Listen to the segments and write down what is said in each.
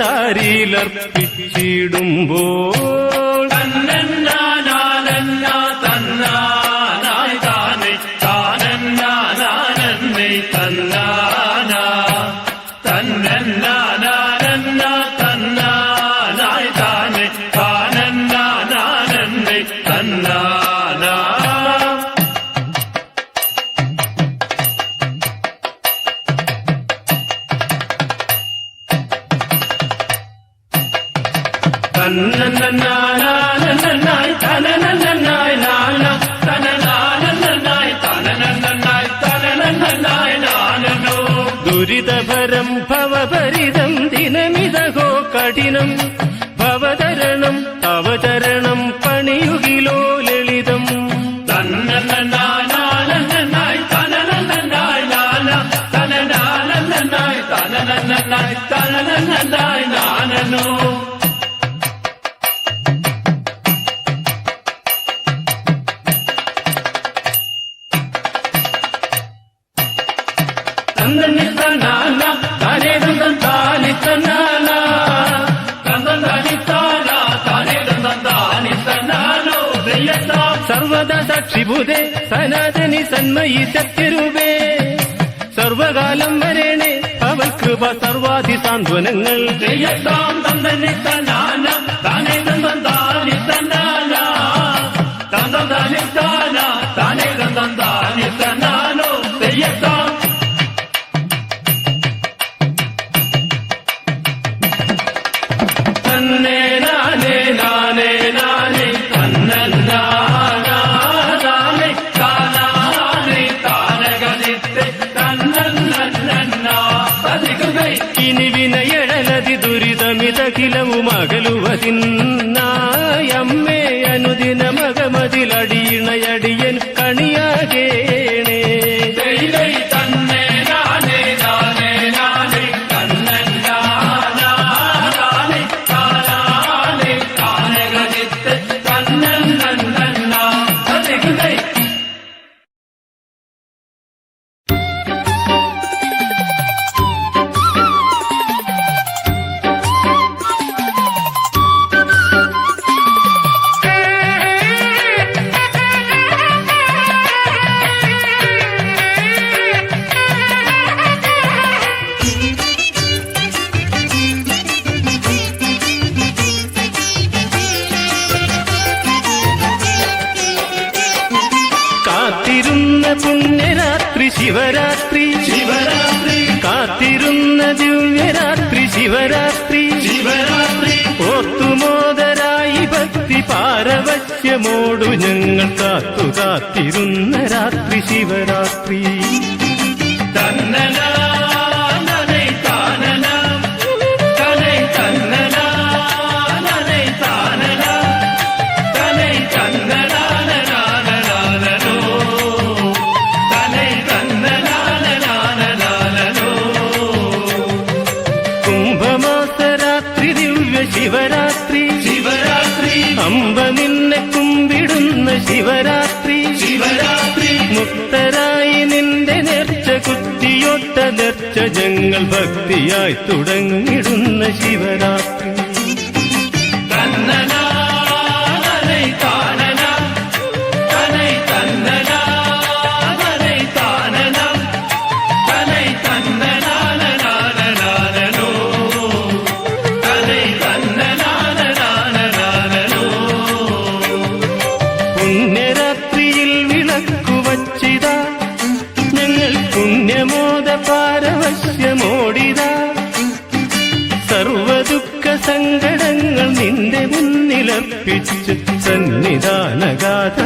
തൃപ്പാദതാരിലർപ്പിച്ചിടുമ്പോൾ நன்னாய் தன நன்னாய் நானா தன நன்னாய் தன நன்னாய் தன நன்னாய் நானோ துரிதபரம் பவபரிதம் தினமிதகோ கடினம். பவதரணம் அவதரணம் பணியுகிலோ லளிதம் தன்னாய் தன நன்னாய் நானா தன நாய் தன நன்னாய் தன സാക്ഷിഭൂതേ സനാതനി സന്മയി സത്യരൂപേ. സർവകാലം വരേണേ അവൾ കൃപ സർവാധി സാന്ത്വനങ്ങൾ തന്നാന താനേ തന്തൻ അകലുവതിന്നായമ്മേ കാത്തിരുന്ന പുണ്യരാത്രി ശിവരാത്രി. ശിവരാത്രി. കാത്തിരുന്ന ദിവ്യരാത്രി ശിവരാത്രി. ശിവരാത്രി. ഓർത്തുമോദരായി ഭക്തി പാരവശ്യമോടു ഞങ്ങൾ കാത്തു കാത്തിരുന്ന രാത്രി ശിവരാത്രി. തന്നനാനേ ഞങ്ങൾ ഭക്തിയായി തുടങ്ങിടുന്ന ശിവരാത്രി. ನಿಧಾನಗಾಥ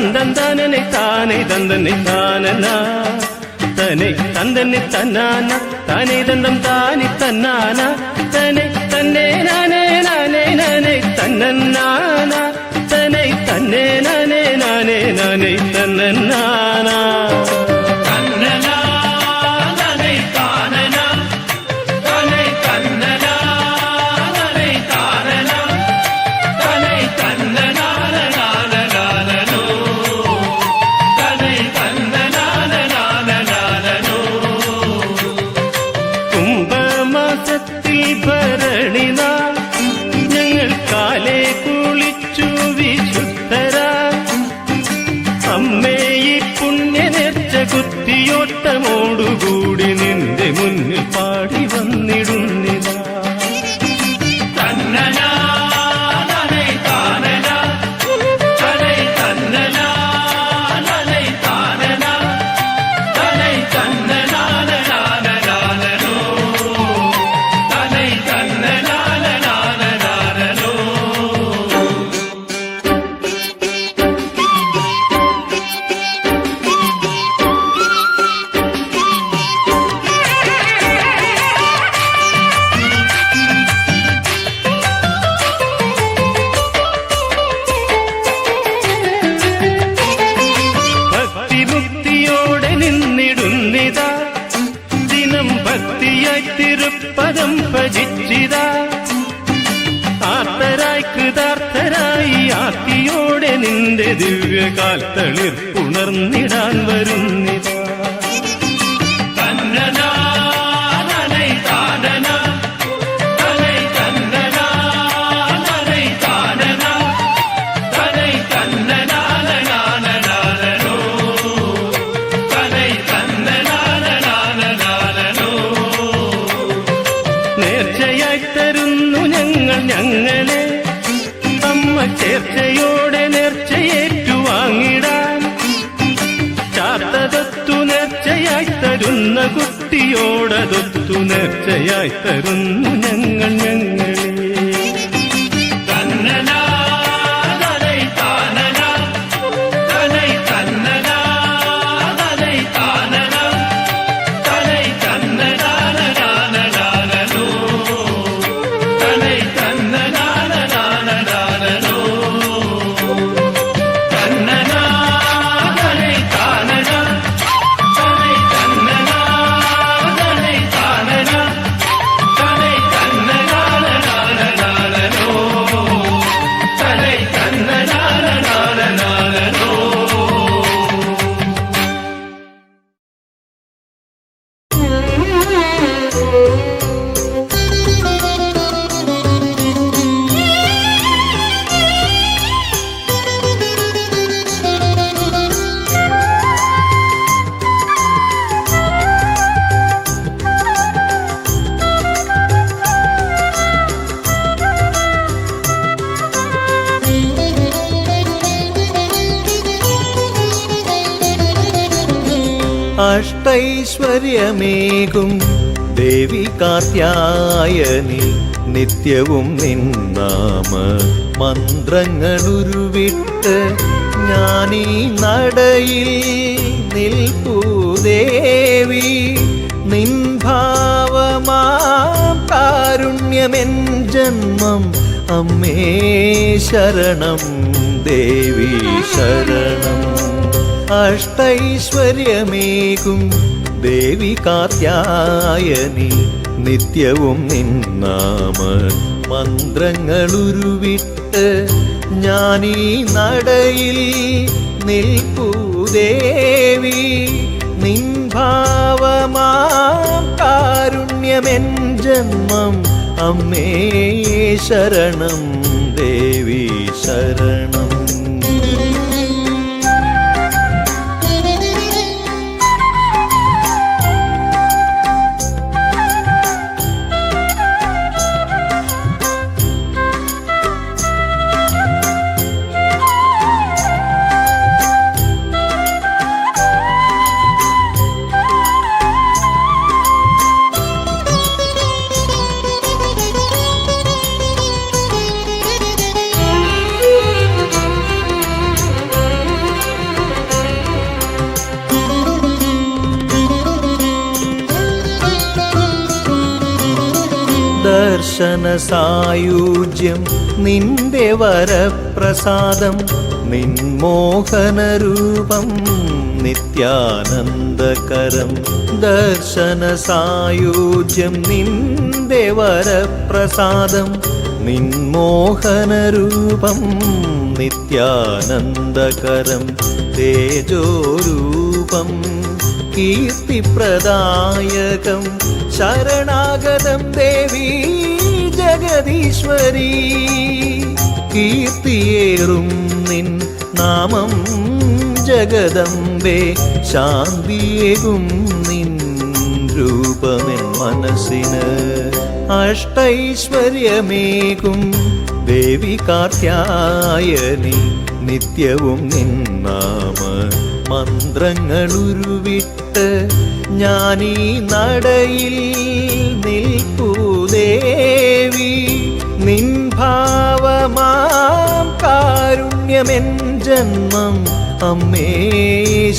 തനെ തന്തൻ താനനെ താനെ തന്തനെ താനന തനെ തന്തനെ തന്നാന താനെ തന്തം താനി തന്നാന തനെ തന്നെ നാനേ നാനേ നാനേ ಆಟಮೋಡುಗು ഭക്തിയായി തിരുപ്പദം ഭജിച്ചിതാ. ആർത്തരായി കൃതാർത്ഥരായി ആത്തിയോടെ നിന്റെ ദിവ്യകാൽ തളിർപ്പുണർന്നിടാൻ വരുന്നിതാ. ചേർച്ചയോടെ നേർച്ചയേറ്റു വാങ്ങിടാൻ. ചാത്തതൊത്തു നേർച്ചയായി തരുന്ന കുട്ടിയോടതൊത്തു നേർച്ചയായി തരുന്നു ഞങ്ങൾ ഞങ്ങളെ അഷ്ടൈശ്വര്യമേകും ദേവി കാത്യായനി നിത്യവും നിന്നാമ മന്ത്രങ്ങളുരുവിട്ട് ഞാനീ നടയിൽ നിൽപ്പൂദേവി നിൻഭാവമാം കാരുണ്യമെൻ ജന്മം അമ്മേ ശരണം. ദേവി ശരണം. അഷ്ടൈശ്വര്യമേകും. ദേവി കാത്യായനി നിത്യവും നിന്നാമ മന്ത്രങ്ങളുരുവിട്ട് ഞാനീ നടയിൽ നിൽപ്പൂ ദേവി. നിൻഭാവമാം കാരുണ്യമെൻ ജന്മം അമ്മേ ശരണം ദേവി ശരണം. ദർശന സായുജ്യം നിന്റെ വരപ്രസാദം നിൻമോഹനരൂപം നിത്യാനന്ദകരം. ദർശന സായുജ്യം നിന്റെ വരപ്രസാദം നിൻമോഹനരൂപം നിത്യാനന്ദകരം. തേജോരൂപം. കീർത്തിപ്രദായകം ശരണാഗതം ദേവി ജഗദീശ്വരി. കീർത്തിയേറും നിൻ നാമം ജഗദംബേ. ശാന്തിയേകും നിൻ രൂപമെൻ മനസ്സിന്. അഷ്ടൈശ്വര്യമേകും ദേവി കാർത്യായനി. നിത്യവും നിന്നാമ മന്ത്രങ്ങളുരുവിട്ട് ഞാനീ നടയിൽ നിൽപ്പൂ നിൻഭാവമാം നിൻ ഭാവമാം കാരുണ്യമെൻ ജന്മം അമ്മേ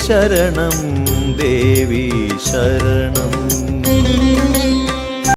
ശരണം ദേവി ശരണം.